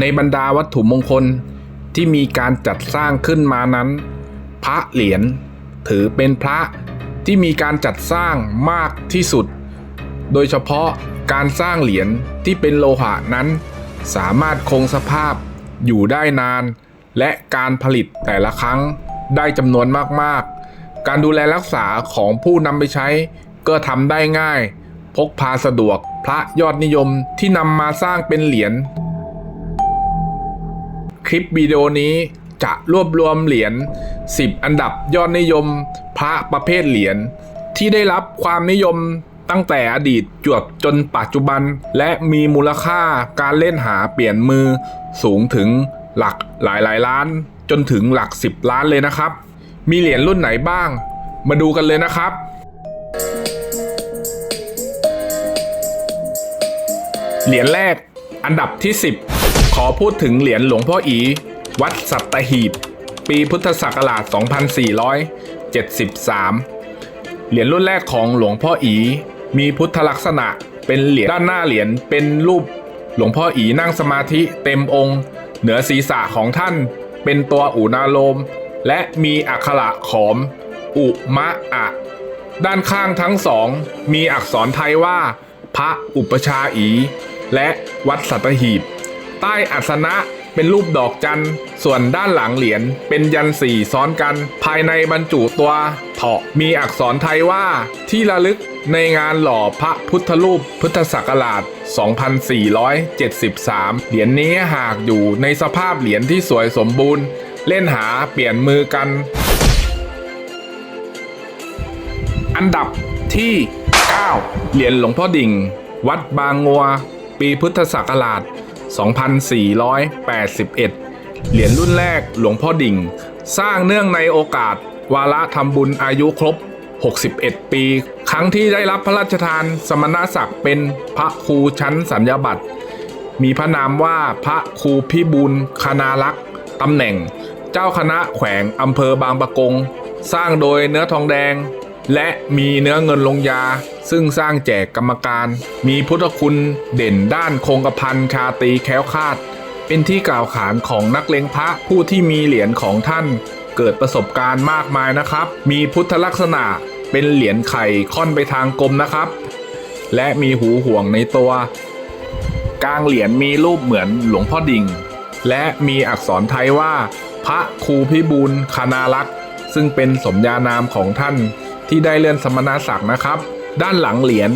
ในบรรดาวัตถุมงคลที่มีการจัดสร้างขึ้นมานั้น พระเหรียญถือเป็นพระที่มีการจัดสร้างมากที่สุด โดยเฉพาะการสร้างเหรียญที่เป็นโลหะนั้น สามารถคงสภาพอยู่ได้นาน และการผลิตแต่ละครั้งได้จำนวนมากๆ การดูแลรักษาของผู้นำไปใช้ก็ทำได้ง่าย พกพาสะดวกพระยอดนิยมที่นำมาสร้างเป็นเหรียญ คลิปวิดีโอนี้จะรวบรวมเหรียญ 10 อันดับยอดนิยมพระประเภทเหรียญ ที่ได้รับความนิยมตั้งแต่อดีตจวบจนปัจจุบัน และมีมูลค่าการเล่นหาเปลี่ยนมือสูงถึงหลักหลายหลายล้าน จนถึงหลัก 10 ล้านเลยนะครับ มีเหรียญรุ่นไหนบ้าง มาดูกันเลยนะครับเหรียญแรกอันดับที่ 10 อพูดถึงเหรียญหลวงพ่ออี วัดสัตหีบ ปีพุทธศักราช 2473 เหรียญรุ่นแรกของหลวงพ่ออี มีพุทธลักษณะเป็นเหรียญด้านหน้าเหรียญเป็นรูป หลวงพ่ออีนั่งสมาธิเต็มองค์ เหนือศีรษะของท่าน เป็นตัวอุณาโลม และมีอักขระขอม อุมะอะ ด้านข้างทั้งสอง มีอักษรไทยว่า พระอุปชาอี และวัดสัตหีบ ใต้อัสนะเป็นรูปดอกจันทร์ส่วนด้านหลังเหรียญเป็นยันสี่ซ้อนกัน ภายในบรรจุตัวเถาะมีอักษรไทยว่าที่ระลึกในงานหล่อพระพุทธรูปพุทธศักราช 2473 เหรียญนี้หากอยู่ในสภาพเหรียญที่สวยสมบูรณ์ เล่นหาเปลี่ยนมือกัน อันดับที่ 9 เหรียญหลวงพ่อดิ่ง วัดบางงัว ปีพุทธศักราช 2481 เหรียญรุ่นแรกหลวงพ่อดิ่ง สร้างเนื่องในโอกาส วาระทำบุญอายุครบ 61 ปี ครั้งที่ได้รับพระราชทานสมณศักดิ์เป็นพระครูชั้นสัญญาบัตร มีพระนามว่าพระครูพิบูลคณารักษ์ตำแหน่ง เจ้าคณะแขวงอำเภอบางปะกง สร้างโดยเนื้อทองแดง และมีเนื้อเงินลงยา ซึ่งสร้างแจกกรรมการ มีพุทธคุณเด่นด้านคงกระพันชาตีแค้วคาด เป็นที่กล่าวขานของนักเลงพระผู้ที่มีเหรียญของท่าน เกิดประสบการณ์มากมายนะครับ มีพุทธลักษณะเป็นเหรียญไข่ค่อนไปทางกลมนะครับ และมีหูห่วงในตัว กลางเหรียญมีรูปเหมือนหลวงพ่อดิ่ง และมีอักษรไทยว่า พระครูพิบูลคณารักษ์ซึ่งเป็นสมญานามของท่าน ที่ได้เลื่อนสมณศักดิ์นะครับ ด้านหลังเหรียญ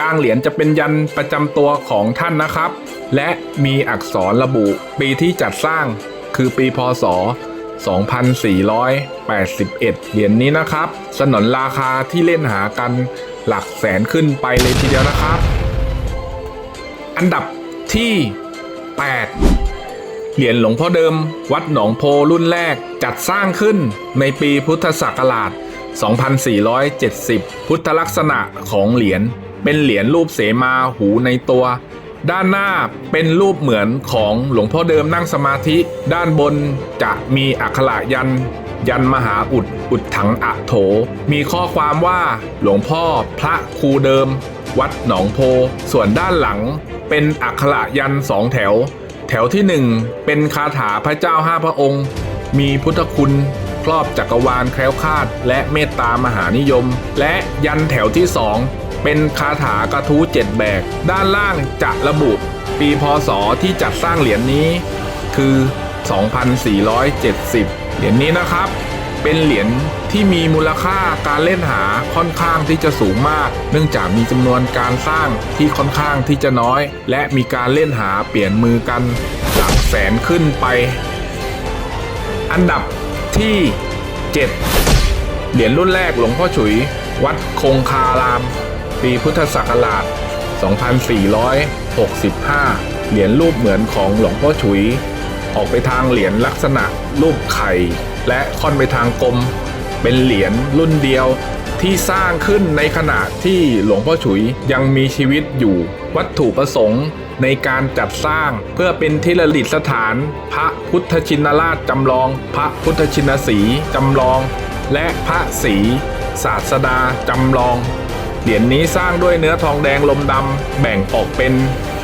กลางเหรียญจะเป็นยันประจำตัวของท่านนะครับ และมีอักษรระบุปีที่จัดสร้างคือปีพศ 2481 เหรียญนี้นะครับ สนนราคาที่เล่นหากันหลักแสนขึ้นไปเลยทีเดียวนะครับ อันดับที่ 8 เหรียญหลวงพ่อเดิม วัดหนองโพรุ่นแรกจัดสร้างขึ้นในปีพุทธศักราช 2470 พุทธลักษณะของเหรียญเป็นเหรียญรูปเสมาหูในตัว ด้านหน้าเป็นรูปเหมือนของหลวงพ่อเดิมนั่งสมาธิ ด้านบนจะมีอักขระยัน ยันมหาอุดอุดถังอะโถ มีข้อความว่าหลวงพ่อพระครูเดิม วัดหนองโพ ส่วนด้านหลังเป็นอักขระยันสองแถว แถวที่หนึ่งเป็นคาถาพระเจ้าห้าพระองค์ มีพุทธคุณ รอบจักรวาลแคล้วคลาด และเมตตามหานิยม และยันแถวที่สองเป็นคาถากระทู้เจ็ดแบก ด้านล่างจะระบุ ปีพศที่จัดสร้างเหรียญนี้ คือ 2470 เหรียญนี้นะครับ เป็นเหรียญที่มีมูลค่าการเล่นหาค่อนข้างที่จะสูงมาก เนื่องจากมีจำนวนการสร้างที่ค่อนข้างที่จะน้อย และมีการเล่นหาเปลี่ยนมือกันหลักแสนขึ้นไป อันดับ ที่ 7 เหรียญรุ่นแรกหลวงพ่อฉุย วัดคงคาราม ปีพุทธศักราช 2465 เหรียญรูปเหมือนของหลวงพ่อฉุย ออกไปทางเหรียญลักษณะรูปไข่ และค่อนไปทางกลม เป็นเหรียญรุ่นเดียวที่สร้างขึ้นในขณะที่หลวงพ่อฉุยยังมีชีวิตอยู่ วัตถุประสงค์ ในการจัดสร้าง เพื่อเป็นที่ระลึกสถาน พระพุทธชินราชจำลอง พระพุทธชินสีจำลอง และพระศรีศาสดาจำลอง เหรียญนี้สร้างด้วยเนื้อทองแดงลมดำแบ่งออกเป็น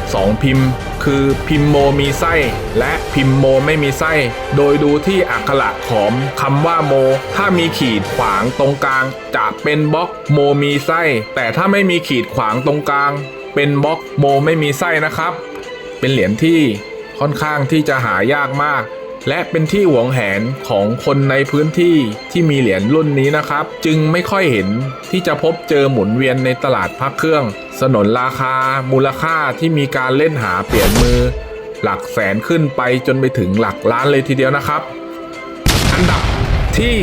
2พิมพ์ คือพิมพ์โมมีไส้และพิมพ์โมไม่มีไส้ โดยดูที่อักขระของคำว่าโม ถ้ามีขีดขวางตรงกลาง จะเป็นบล็อกโมมีไส้ แต่ถ้าไม่มีขีดขวางตรงกลาง เป็นบล็อกโมไม่มีไส้นะครับ เป็นเหรียญที่ค่อนข้างที่จะหายากมาก และเป็นที่หวงแหนของคนในพื้นที่ที่มีเหรียญรุ่นนี้นะครับ จึงไม่ค่อยเห็นที่จะพบเจอหมุนเวียนในตลาดพักเครื่อง สนนราคา มูลค่าที่มีการเล่นหาเปลี่ยนมือ หลักแสนขึ้นไปจนไปถึงหลักล้านเลยทีเดียวนะครับ อันดับที่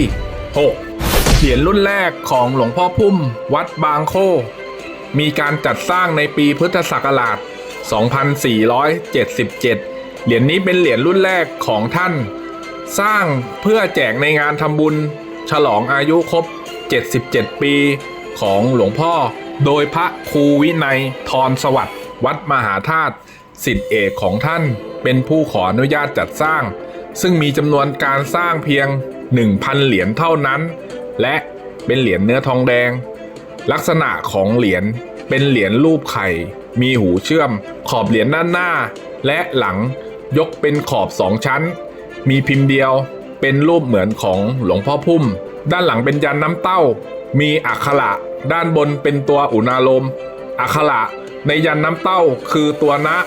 6 เหรียญรุ่นแรกของหลวงพ่อพุ่ม วัดบางโค มีการจัดสร้างในปีพุทธศักราช 2477 เหรียญนี้เป็นเหรียญรุ่นแรกของท่าน สร้างเพื่อแจกในงานทำบุญ ฉลองอายุครบ 77 ปีของหลวงพ่อ โดยพระครูวินัยทรสวัสดิ์วัดมหาธาตุสิทธิเอกของท่านเป็นผู้ขออนุญาตจัดสร้าง ซึ่งมีจำนวนการสร้างเพียง 1,000 เหรียญเท่านั้น และเป็นเหรียญเนื้อทองแดง ลักษณะของเหรียญเป็นเหรียญรูปไข่ มีหูเชื่อม ขอบเหรียญด้านหน้า และหลังยกเป็นขอบสองชั้น มีพิมพ์เดียวเป็นรูปเหมือนของหลวงพ่อพุ่ม ด้านหลังเป็นยันน้ำเต้า มีอักขระด้านบนเป็นตัวอุณาโลม อักขระในยันน้ำเต้าคือตัวนะ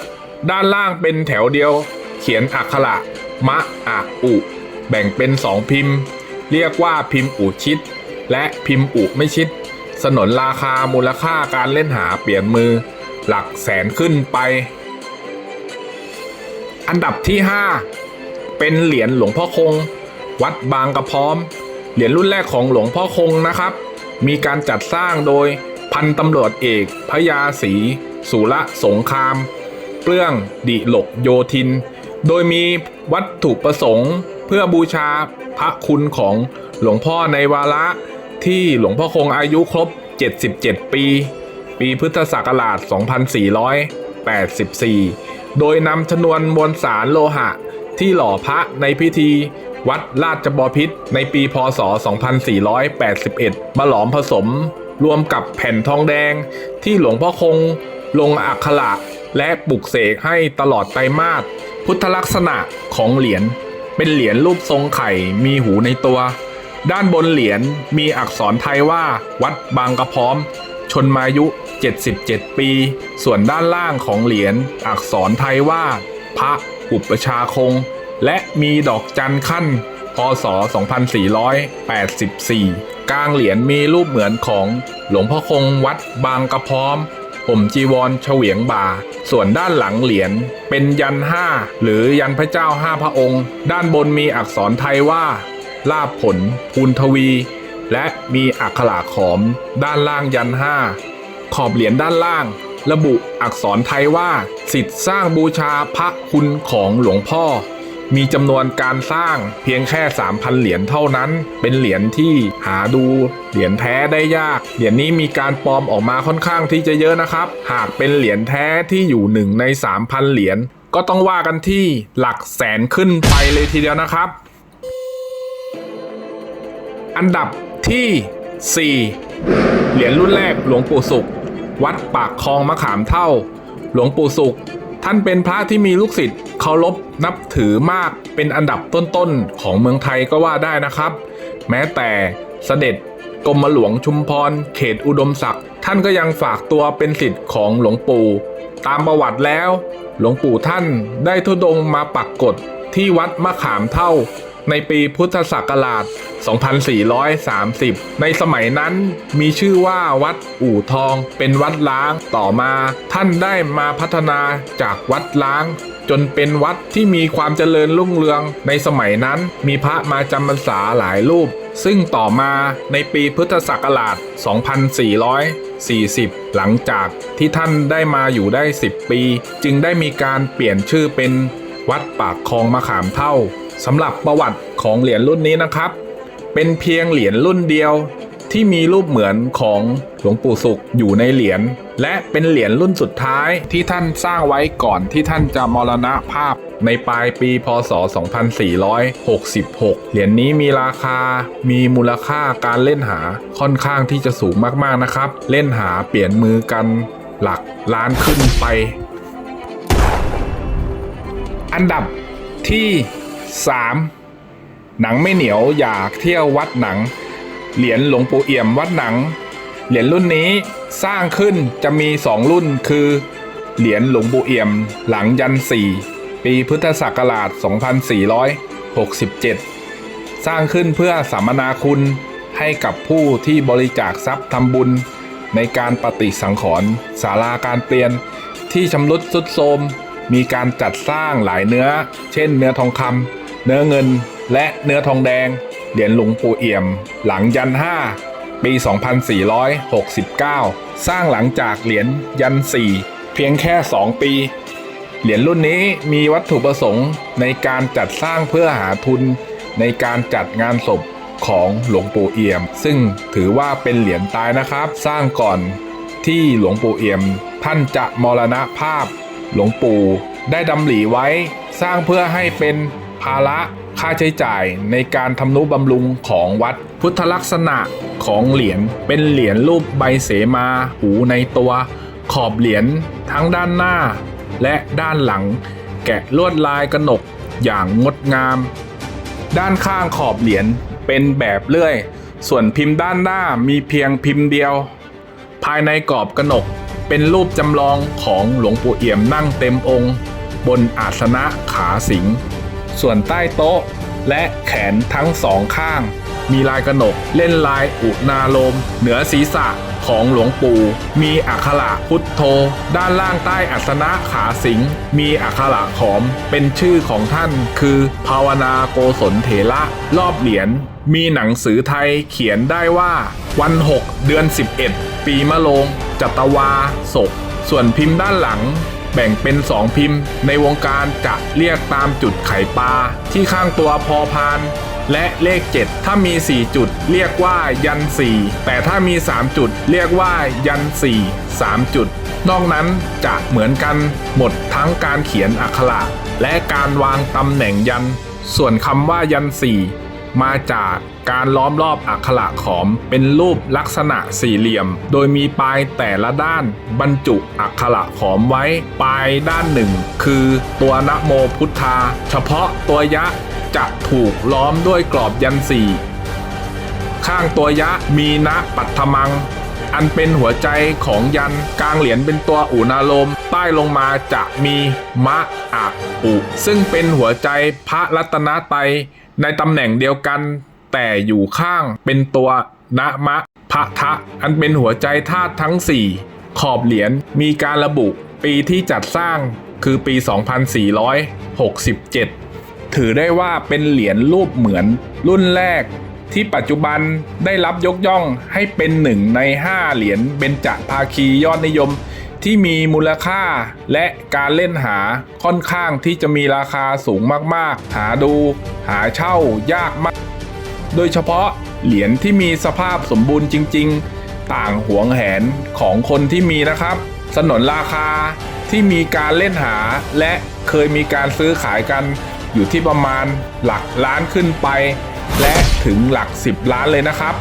ด้านล่างเป็นแถวเดียว เขียนอักขระมะอะอุ แบ่งเป็นสองพิมพ์ เรียกว่าพิมพ์อุชิดและพิมพ์อุไม่ชิด สนนราคามูลค่าการเล่นหาเปลี่ยนมือหลักแสนขึ้นไป อันดับที่ 5 เป็นเหรียญหลวงพ่อคง วัดบางกระพร้อม เหรียญรุ่นแรกของหลวงพ่อคงนะครับ มีการจัดสร้างโดยพันตำรวจเอกพยาศรีสุระสงคราม เปลื้องดิหลกโยธิน โดยมีวัตถุประสงค์เพื่อบูชาพระคุณของหลวงพ่อในวาระ ที่หลวงพ่อคงอายุครบ 77 ปี ปีพุทธศักราช 2484 โดยนำชนวนมวลสารโลหะ ที่หล่อพระในพิธี วัดราชบพิษในปีพศ 2481 มาหลอมผสม รวมกับแผ่นทองแดง ที่หลวงพ่อคงลงอักขระและปลุกเสกให้ตลอดไตรมาสพุทธลักษณะของเหรียญเป็นเหรียญรูปทรงไข่มีหูในตัว ด้านบนเหรียญมีอักษรไทยว่า วัดบางกระพร้อม ชนมายุ 77 ปี ส่วนด้านล่างของเหรียญอักษรไทยว่า พระอุปชาคง และมีดอกจันขั้นพศ 2484 กลางเหรียญมีรูปเหมือนของหลวงพ่อคงวัดบางกระพร้อมผมจีวรเฉวียงบ่า ส่วนด้านหลังเหรียญเป็นยันห้าหรือยันพระเจ้าห้าพระองค์ ด้านบนมีอักษรไทยว่า ลาบผลภูนทวี และมีอักขระขอม ด้านล่างยันห้าขอบเหรียญด้านล่าง ระบุอักษรไทยว่า สิทธิ์สร้างบูชาพระคุณของหลวงพ่อ มีจำนวนการสร้างเพียงแค่ 3,000 เหรียญเท่านั้น เป็นเหรียญที่หาดู เหรียญแท้ได้ยาก เหรียญนี้มีการปลอมออกมาค่อนข้างที่จะเยอะนะครับ หากเป็นเหรียญแท้ที่อยู่หนึ่งใน 3,000 เหรียญก็ต้องว่ากันที่หลักแสนขึ้นไปเลยทีเดียวนะครับ อันดับที่ 4 เหรียญรุ่นแรกหลวงปู่สุข วัดปากคลองมะขามเท่า หลวงปู่สุข ท่านเป็นพระที่มีลูกศิษย์เคารพนับถือมากเป็นอันดับต้นๆของเมืองไทยก็ว่าได้นะครับ แม้แต่เสด็จกรมหลวงชุมพร เขตอุดมศักดิ์ ท่านก็ยังฝากตัวเป็นศิษย์ของหลวงปู่ ตามประวัติแล้ว หลวงปู่ท่านได้ทุดงมาปักกฎที่วัดมะขามเท่า ในปีพุทธศักราช 2430 ในสมัยนั้นมีชื่อว่าวัดอู่ทองเป็นวัดล้างต่อมา ท่านได้มาพัฒนาจากวัดล้าง จนเป็นวัดที่มีความเจริญรุ่งเรือง ในสมัยนั้นมีพระมาจำพรรษาหลายรูป ซึ่งต่อมาในปีพุทธศักราช 2440 หลังจากที่ท่านได้มาอยู่ได้ 10 ปี จึงได้มีการเปลี่ยนชื่อเป็นวัดปากคลองมะขามเท่า สำหรับประวัติของเหรียญรุ่นนี้นะครับ เป็นเพียงเหรียญรุ่นเดียวที่มีรูปเหมือนของหลวงปู่สุขอยู่ในเหรียญและเป็นเหรียญรุ่นสุดท้ายที่ท่านสร้างไว้ก่อนที่ท่านจะมรณภาพในปลายปีพศ 2466 เหรียญนี้มีราคา มีมูลค่าการเล่นหาค่อนข้างที่จะสูงมากๆนะครับ เล่นหาเปลี่ยนมือกันหลักล้านขึ้นไป อันดับที่ 3 หนังไม่เหนียวอยากเที่ยววัดหนัง เหรียญหลวงปู่เอี่ยมวัดหนัง เหรียญรุ่นนี้สร้างขึ้นจะมี 2 รุ่นคือ เหรียญหลวงปู่เอี่ยมหลังยันสี่ปีพุทธศักราช 2467 สร้างขึ้นเพื่อสัมมนาคุณให้กับผู้ที่บริจาคทรัพย์ทำบุญ ในการปฏิสังขรณ์ศาลาการเปลี่ยนที่ชำรุดทรุดโทรมมีการจัดสร้างหลายเนื้อ เช่นเนื้อทองคำ เนื้อเงินและเนื้อทองแดง เหรียญหลวงปู่เอี่ยม หลังยัน5ปี 2469 สร้างหลังจากเหรียญยัน 4 เพียงแค่ 2 ปี เหรียญรุ่นนี้มีวัตถุประสงค์ในการจัดสร้างเพื่อหาทุนในการจัดงานศพของหลวงปู่เอี่ยม ซึ่งถือว่าเป็นเหรียญตายนะครับ สร้างก่อนที่หลวงปู่เอี่ยม ท่านจะมรณภาพ หลวงปู่ได้ดำริไว้ สร้างเพื่อให้เป็น ภาระค่าใช้จ่ายในการทำนุบำรุงของวัดพุทธลักษณะของเหรียญเป็นเหรียญรูปใบเสมาหูในตัว ขอบเหรียญทั้งด้านหน้า และด้านหลัง แกะลวดลายกระหนกอย่างงดงาม ด้านข้างขอบเหรียญเป็นแบบเลื่อย ส่วนพิมพ์ด้านหน้ามีเพียงพิมพ์เดียว ภายในกรอบกระหนกเป็นรูปจำลองของหลวงปู่เอี่ยมนั่งเต็มองค์ บนอาสนะขาสิง ส่วนใต้โต๊ะ และแขนทั้งสองข้าง มีลายกระหนก เล่นลายอุณาโลม เหนือศีรษะของหลวงปู่ มีอักขระพุทโธ ด้านล่างใต้อัสนะขาสิง มีอักขระขอม เป็นชื่อของท่านคือ ภาวนาโกศลเถระรอบเหรียญ มีหนังสือไทยเขียนได้ว่า วัน 6 เดือน 11 ปีมะโรงจัตวาศกส่วนพิมพ์ด้านหลัง แบ่งเป็น 2 พิมพ์ ในวงการจะเรียกตามจุดไข่ปลาที่ข้างตัวพอพานและเลข 7 ถ้ามี 4 จุด เรียกว่ายัน 4 แต่ถ้ามี 3 จุด เรียกว่ายัน 4 3 จุด นอกนั้นจะเหมือนกันหมดทั้งการเขียนอักขระและการวางตำแหน่งยัน ส่วนคำว่ายัน4 มาจากการล้อมรอบอักขระขอม เป็นรูปลักษณะสี่เหลี่ยม โดยมีปลายแต่ละด้านบรรจุอักขระขอมไว้ ปลายด้านหนึ่ง คือตัวนโมพุทธา เฉพาะตัวยะจะถูกล้อมด้วยกรอบยันสี่ข้างตัวยะมีนะปัทมัง อันเป็นหัวใจของยันกลางเหรียญเป็นตัวอุณาลม ใต้ลงมาจะมีมะอะอุซึ่งเป็นหัวใจพระรัตนตรัย ในตำแหน่งเดียวกัน แต่อยู่ข้างเป็นตัวนะมะพะทะ อันเป็นหัวใจธาตุทั้ง 4 ขอบเหรียญมีการระบุปีที่จัดสร้างคือปี 2467 ถือได้ว่าเป็นเหรียญรูปเหมือนรุ่นแรก ที่ปัจจุบันได้รับยกย่องให้เป็นหนึ่งใน 5 เหรียญเบญจภาคียอดนิยม ที่มีมูลค่า และการเล่นหาค่อนข้างที่จะมีราคาสูงมากๆ หาดู หาเช่ายากมาก โดยเฉพาะเหรียญที่มีสภาพสมบูรณ์จริง ๆ ต่างหวงแหนของคนที่มีนะครับ สนนราคาที่มีการเล่นหาและเคยมีการซื้อขายกันอยู่ที่ประมาณหลักล้านขึ้นไป และถึงหลัก 10 ล้านเลยนะครับ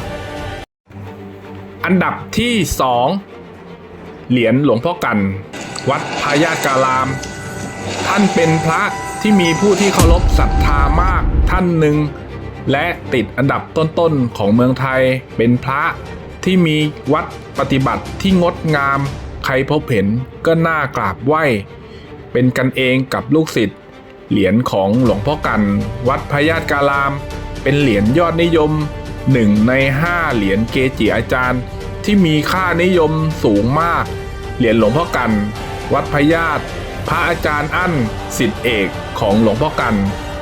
อันดับที่ 2 เหรียญหลวงพ่อกัน วัดพายาการาม ท่านเป็นพระที่มีผู้ที่เคารพศรัทธามากท่านหนึ่ง และติดอันดับต้นๆของเมืองไทยเป็นพระที่มีวัดปฏิบัติที่งดงาม ใครพบเห็นก็น่ากราบไหว้ เป็นกันเองกับลูกศิษย์เหรียญของหลวงพ่อกัน วัดพญาตการาม เป็นเหรียญยอดนิยมหนึ่งในห้าเหรียญเกจิอาจารย์ ที่มีค่านิยมสูงมาก เหรียญหลวงพ่อกัน วัดพญาตพระอาจารย์อั้นสิทธิเอกของหลวงพ่อกัน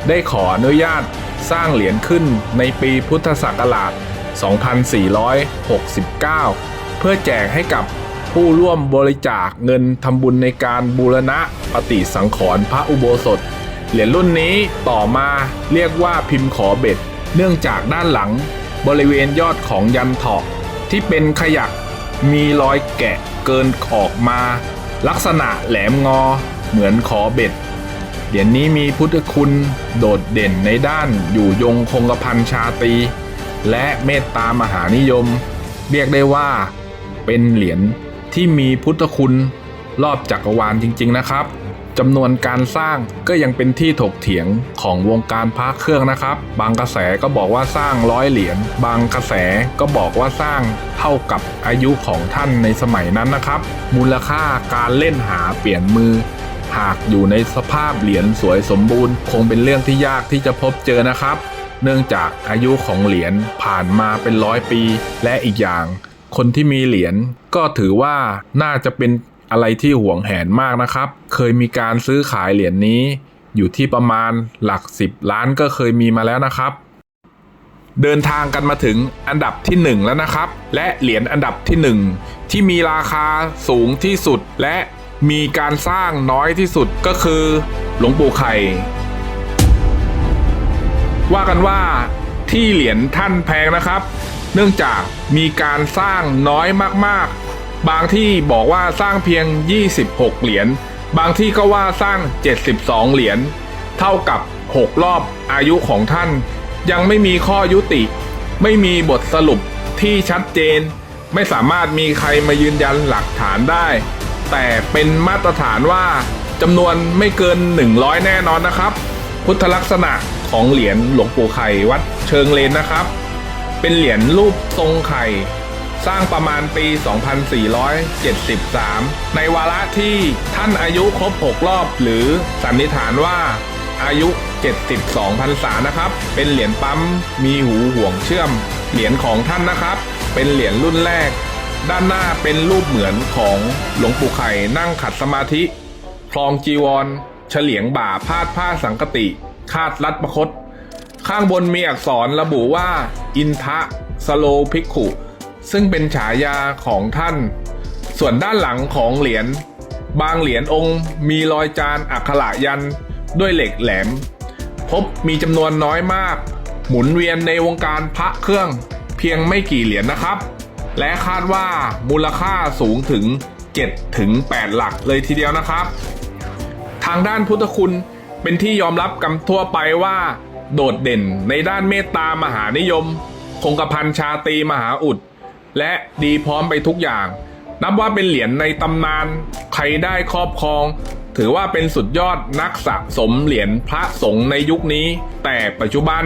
ได้ขออนุญาตสร้างเหรียญขึ้นในปีพุทธศักราช 2469 เพื่อแจกให้กับผู้ร่วมบริจาคเงินทำบุญในการบูรณะปฏิสังขรณ์พระอุโบสถ เหรียญรุ่นนี้ต่อมาเรียกว่าพิมพ์ขอเบ็ด เนื่องจากด้านหลัง บริเวณยอดของยันถาะ ที่เป็นขยัก มีรอยแกะเกินออกมา ลักษณะแหลมงอ เหมือนขอเบ็ด เหรียญนี้มีพุทธคุณโดดเด่นในด้านอยู่ยงคงกระพันชาตี และเมตตามหานิยม เรียกได้ว่า เป็นเหรียญที่มีพุทธคุณรอบจักรวาลจริง ๆ นะครับ จำนวนการสร้างก็ยังเป็นที่ถกเถียงของวงการพระเครื่องนะครับ บางกระแสก็บอกว่าสร้างร้อยเหรียญบางกระแสก็บอกว่าสร้างเท่ากับอายุของท่านในสมัยนั้นนะครับ มูลค่าการเล่นหาเปลี่ยนมือ หากอยู่ในสภาพเหรียญสวยสมบูรณ์ คงเป็นเรื่องที่ยากที่จะพบเจอนะครับ เนื่องจากอายุของเหรียญผ่านมาเป็นร้อยปี และอีกอย่าง คนที่มีเหรียญก็ถือว่าน่าจะเป็น อะไรที่ห่วงแหนมากนะครับ เคยมีการซื้อขายเหรียญนี้ อยู่ที่ประมาณหลัก 10 ล้านก็เคยมีมาแล้วนะครับ เดินทางกันมาถึงอันดับที่ 1 แล้วนะครับ และเหรียญอันดับที่ 1 ที่มีราคาสูงที่สุด และมีการสร้างน้อยที่สุดก็คือหลวงปู่ไข่ว่ากันว่าที่เหรียญท่านแพงนะครับ เนื่องจากมีการสร้างน้อยมากๆ บางที่บอกว่าสร้างเพียง 26 เหรียญ บางที่ก็ว่าสร้าง 72 เหรียญ เท่ากับ 6 รอบอายุของท่าน ยังไม่มีข้อยุติ ไม่มีบทสรุปที่ชัดเจน ไม่สามารถมีใครมายืนยันหลักฐานได้ แต่เป็นมาตรฐานว่าจำนวนไม่เกิน 100 แน่นอนนะครับ พุทธลักษณะของเหรียญหลวงปู่ไข่วัดเชิงเลนนะครับ เป็นเหรียญรูปทรงไข่ สร้างประมาณปี 2473 ในวาระที่ท่านอายุครบ 6 รอบ หรือสันนิษฐานว่าอายุ 72พรรษานะครับ เป็นเหรียญปั๊ม มีหูห่วงเชื่อม เหรียญของท่านนะครับ เป็นเหรียญรุ่นแรก ด้านหน้าเป็นรูปเหมือนของหลวงปู่ไข่นั่งขัดสมาธิ คลองจีวร เฉลียงบ่าพาดผ้าสังกติ คาดรัดประคต ข้างบนมีอักษรระบุว่า อินทะสโลภิกขุ ซึ่งเป็นฉายาของท่าน ส่วนด้านหลังของเหรียญบางเหรียญองค์มีรอยจานอักขระยันด้วยเหล็กแหลม พบมีจำนวนน้อยมาก หมุนเวียนในวงการพระเครื่องเพียงไม่กี่เหรียญนะครับ และคาดว่ามูลค่าสูงถึง 7 ถึง 8 หลักเลยทีเดียวนะครับ ทางด้านพุทธคุณเป็นที่ยอมรับกันทั่วไปว่า โดดเด่นในด้านเมตตามหานิยม คงกระพันชาตีมหาอุด และดีพร้อมไปทุกอย่าง นับว่าเป็นเหรียญในตำนาน ใครได้ครอบครอง ถือว่าเป็นสุดยอดนักสะสมเหรียญพระสงฆ์ในยุคนี้ แต่ปัจจุบัน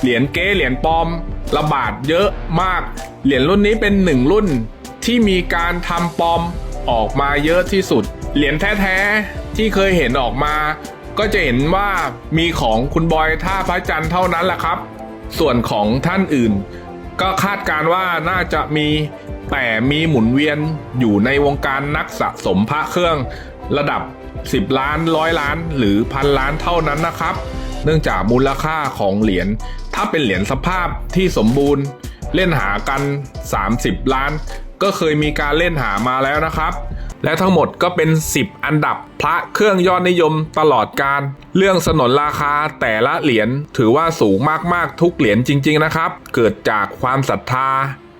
เหรียญเก๊เหรียญปลอม ระบาดเยอะมาก เหรียญรุ่นนี้เป็นหนึ่งรุ่น ที่มีการทำปลอมออกมาเยอะที่สุด เหรียญแท้ๆที่เคยเห็นออกมา ก็จะเห็นว่ามีของคุณบอยท่าพระจันทร์เท่านั้นแหละครับ ส่วนของท่านอื่น ก็คาดการ์ว่าน่าจะมีแต่มีหมุนเวียนอยู่ในวงการนักสะสมพระเครื่องระดับ 10 ล้านร้อยล้าน หรือพันล้านเท่านั้นนะครับ เนื่องจากมูลค่าของเหรียญถ้าเป็นเหรียญสภาพที่สมบูรณ์ เล่นหากัน 30 ล้าน ก็เคยมีการเล่นหามาแล้วนะครับ และทั้งหมดก็เป็น 10 อันดับพระเครื่องยอดนิยมตลอดการ เรื่องสนนราคาแต่ละเหรียญถือว่าสูงมากๆทุกเหรียญจริง ๆนะครับ เกิดจากความศรัทธา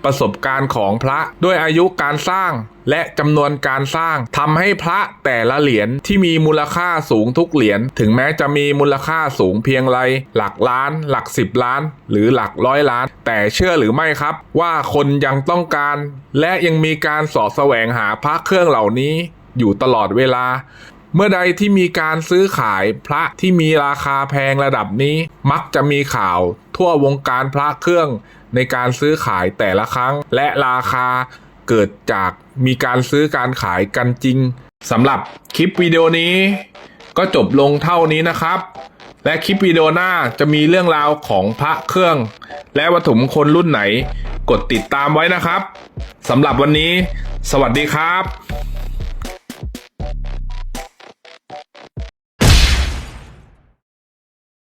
ประสบการณ์ของพระด้วยอายุการสร้างและจำนวนการสร้างทำให้พระแต่ละเหรียญที่มีมูลค่าสูงทุกเหรียญถึงแม้จะมีมูลค่าสูงเพียงไร หลักล้าน หลักสิบล้าน หรือหลักร้อยล้าน แต่เชื่อหรือไม่ครับ ว่าคนยังต้องการ และยังมีการสอดแสวงหาพระเครื่องเหล่านี้อยู่ตลอดเวลา เมื่อใดที่มีการซื้อขายพระที่มีราคาแพงระดับนี้ มักจะมีข่าวทั่ววงการพระเครื่องในการซื้อขายแต่ละครั้ง และราคาเกิดจากมีการซื้อการขายกันจริงสำหรับคลิปวิดีโอนี้ ก็จบลงเท่านี้นะครับ และคลิปวิดีโอหน้าจะมีเรื่องราวของพระเครื่อง และวัตถุมงคลรุ่นไหน กดติดตามไว้นะครับสำหรับวันนี้ สวัสดีครับ